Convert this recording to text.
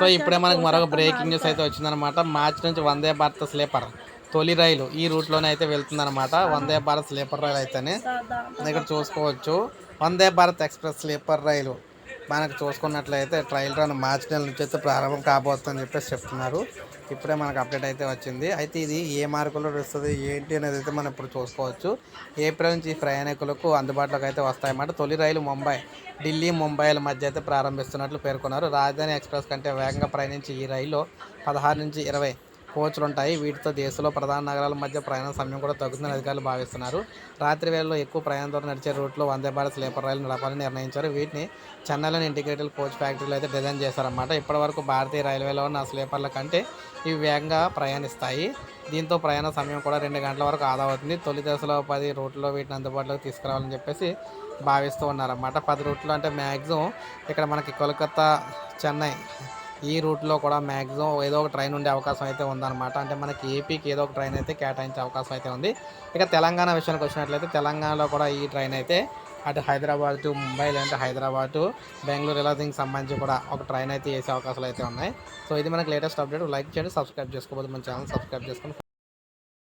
So ఇప్పుడే మనకు మరొక బ్రేకింగ్ న్యూస్ అయితే వచ్చిందనమాట మార్చి నుంచి వందే భారత్ స్లీపర్ తొలి రైలు ఈ రూట్లోనే అయితే వెళ్తుందనమాట వందే భారత్ స్లీపర్ రైలు అయితేనే. ఇక్కడ చూసుకోవచ్చు. Vande Bharat express sleeper rail. మనకు చూసుకున్నట్లయితే ట్రయల్ రన్ మార్చి నెల నుంచి అయితే ప్రారంభం కాబోతుందని చెప్పేసి చెప్తున్నారు. ఇప్పుడే మనకు అప్డేట్ అయితే వచ్చింది. అయితే ఇది ఏ మార్గంలో వస్తుంది ఏంటి అనేది అయితే మనం ఇప్పుడు చూసుకోవచ్చు. ఏప్రిల్ నుంచి ప్రయాణికులకు అందుబాటులోకి అయితే వస్తాయన్నమాట. తొలి రైలు ముంబై ఢిల్లీ ముంబైల మధ్య అయితే ప్రారంభిస్తున్నట్లు పేర్కొన్నారు. రాజధాని ఎక్స్ప్రెస్ కంటే వేగంగా ప్రయాణించి ఈ రైలు పదహారు నుంచి ఇరవై కోచ్లు ఉంటాయి వీటితో దేశంలో ప్రధాన నగరాల మధ్య ప్రయాణ సమయం కూడా తగ్గుతుందని అధికారులు భావిస్తున్నారు. రాత్రి వేళల్లో ఎక్కువ ప్రయాణంతో ద్వారా నడిచే రూట్లో వందే భారత్ స్లీపర్ రైలు నడపాలని నిర్ణయించారు. వీటిని చెన్నైలోని ఇంటిగ్రేటెడ్ కోచ్ ఫ్యాక్టరీలో అయితే డిజైన్ చేశారన్నమాట. ఇప్పటివరకు భారతీయ రైల్వేలో ఉన్న స్లీపర్ల కంటే ఇవి వేగంగా ప్రయాణిస్తాయి. దీంతో ప్రయాణ సమయం కూడా రెండు గంటల వరకు ఆదా అవుతుంది. తొలి దశలో పది రూట్లో వీటిని అందుబాటులోకి తీసుకురావాలని చెప్పేసి భావిస్తూ ఉన్నారన్నమాట. పది రూట్లు అంటే మ్యాక్సిమం ఇక్కడ మనకి కోల్కతా చెన్నై ఈ రూట్లో కూడా మ్యాక్సిమం ఏదో ఒక ట్రైన్ ఉండే అవకాశం అయితే ఉందన్నమాట. అంటే మనకి ఏపీకి ఏదో ఒక ట్రైన్ అయితే కేటాయించే అవకాశం అయితే ఉంది. ఇక తెలంగాణ విషయానికి వచ్చినట్లయితే తెలంగాణలో కూడా ఈ ట్రైన్ అయితే అటు హైదరాబాద్ టు ముంబై లేదంటే హైదరాబాద్ టు బెంగళూరు ఇలా దీనికి సంబంధించి కూడా ఒక ట్రైన్ అయితే వేసే అవకాశాలు అయితే ఉన్నాయి. సో ఇది మనకి లేటెస్ట్ అప్డేట్. లైక్ చేయండి సబ్స్క్రైబ్ చేసుకోబోదు మన ఛానల్ సబ్స్క్రైబ్ చేసుకొని